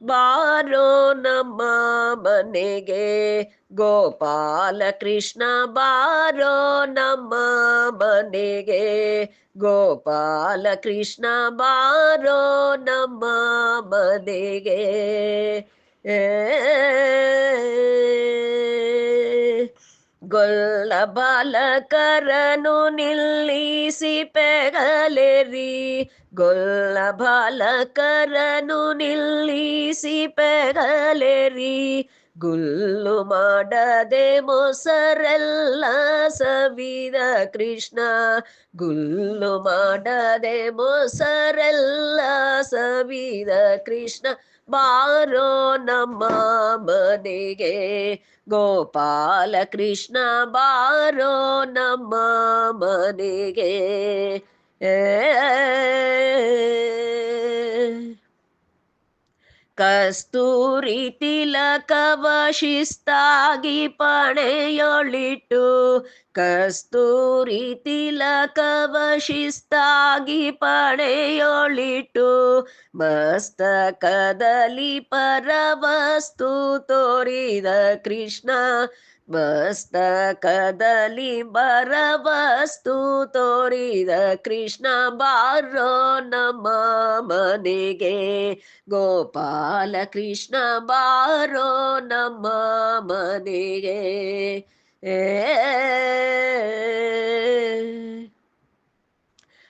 ಬಾರೋ ನಮ್ಮ ಮನೆಗೆ ಗೋಪಾಲ ಕೃಷ್ಣ ಬಾರೋ ನಮ್ಮ ಮನೆಗೆ ಗೋಪಾಲ ಕೃಷ್ಣ ಬಾರೋ ನಮ್ಮ ಮನೆಗೆ ಏ గొల్ల బాలకరను నిల్లీసి పెగలెరి గొల్ల బాలకరను నిల్లీసి పెగలెరి ಗುಲ್ಲು ಮಾಡದೆ ಮೊಸರೆಲ್ಲ ಸವಿದ ಕೃಷ್ಣ. ಗುಲ್ಲು ಮಾಡದೆ ಮೊಸರೆಲ್ಲ ಸವಿದ ಕೃಷ್ಣ. ಬಾರೋ ನಮ್ಮ ಮನೆಗೆ ಗೋಪಾಲ ಕೃಷ್ಣ, ಬಾರೋ ನಮ್ಮ ಮನೆಗೆ. ಏ ಕಸ್ತೂರಿ ತಿಲಕವ ಶಿಸ್ತಾಗಿ ಪಣೆಯೊಳಿಟು. ಕಸ್ತೂರಿ ತಿಲಕವ ಶಿಸ್ತಾಗಿ ಪಣೆಯೊಳಿಟು. ಮಸ್ತಕದಲ್ಲಿ ಪರವಸ್ತು ತೋರಿದ ಕೃಷ್ಣ ಮಸ್ತಕದಲ್ಲಿ ಬರವಸ್ತು ತೋರಿದ ಕೃಷ್ಣ ಬಾರೋ ನಮ್ಮ ಮನೆಗೆ. ಗೋಪಾಲ ಕೃಷ್ಣ ಬಾರೋ ನಮ್ಮ ಮನೆಗೆ.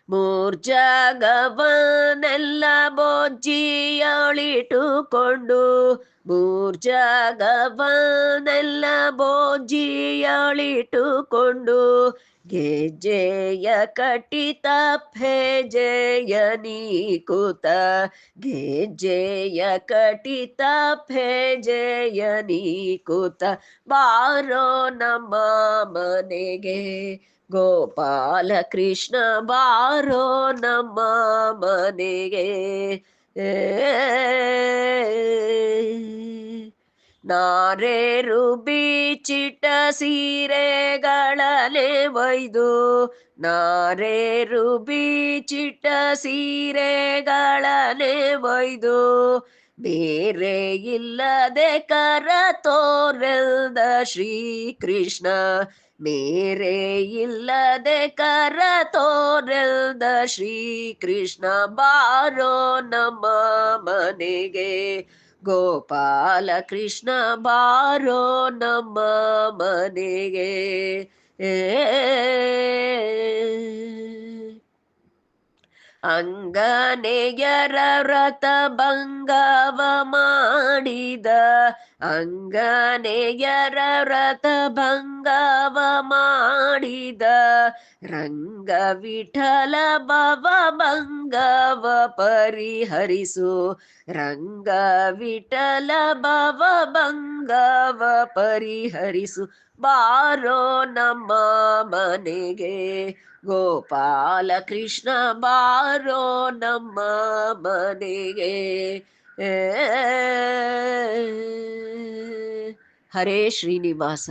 ಮೂರ್ಜಗವನೆಲ್ಲ ಬೋಜಿಯಳಿಟುಕೊಂಡು ಮೂರ್ಜಾಗವನೆಲ್ಲ ಬೋಜಿಯಳಿಟುಕೊಂಡು ಗೆಜ್ಜೆಯ ಕಟಿತ ಫೆಜೆಯ ನೀಕುತ, ಗೆಜ್ಜೆಯ ಕಟಿತ ಫೆಜೆಯ ನೀಕುತ, ಬಾರೋ ನಮ್ಮ ಮನೆಗೆ, ಗೋಪಾಲ ಕೃಷ್ಣ ಬಾರೋ ನಮ್ಮ ಮನೆಗೆ. ಏ ನಾರೇರು ಬೀಚಿಟ ಸೀರೆಗಳಲೆ ಒಯ್ದು ನಾರೇರು ಬೀಚಿಟ ಸೀರೆಗಳಲೆ ಒಯ್ದು, ಬೇರೆ ಇಲ್ಲದೆ ಕರ ತೋರೆಲ್ದ ಶ್ರೀಕೃಷ್ಣ, ಬೇರೆ ಇಲ್ಲದೆ ಕರ ತೋರೆಲ್ದ ಶ್ರೀಕೃಷ್ಣ, ಬಾರೋ ನಮ್ಮ ಮನೆಗೆ. ಗೋಪಾಲ ಕೃಷ್ಣ ಬಾರೋ ನಮ್ಮ ಮನೆಗೆ. ಅಂಗನೆಯರ ವ್ರತ ಭಂಗವ ಮಾಡಿದ. ಅಂಗನೆಯರ ವ್ರತ ಭಂಗವ ಮಾಡಿದ ರಂಗ ವಿಠಲ ಭವ ಭಂಗವ ಪರಿಹರಿಸು. ರಂಗ ವಿಠಲ ಭವ ಭಂಗವ ಪರಿಹರಿಸು. ಬಾರೋ ನಮ್ಮ ಮನೆಗೆ ಗೋಪಾಲ ಕೃಷ್ಣ ಬಾರೋ ನಮ್ಮ ಮನೆಗೆ. ಹರೇ ಶ್ರೀನಿವಾಸ.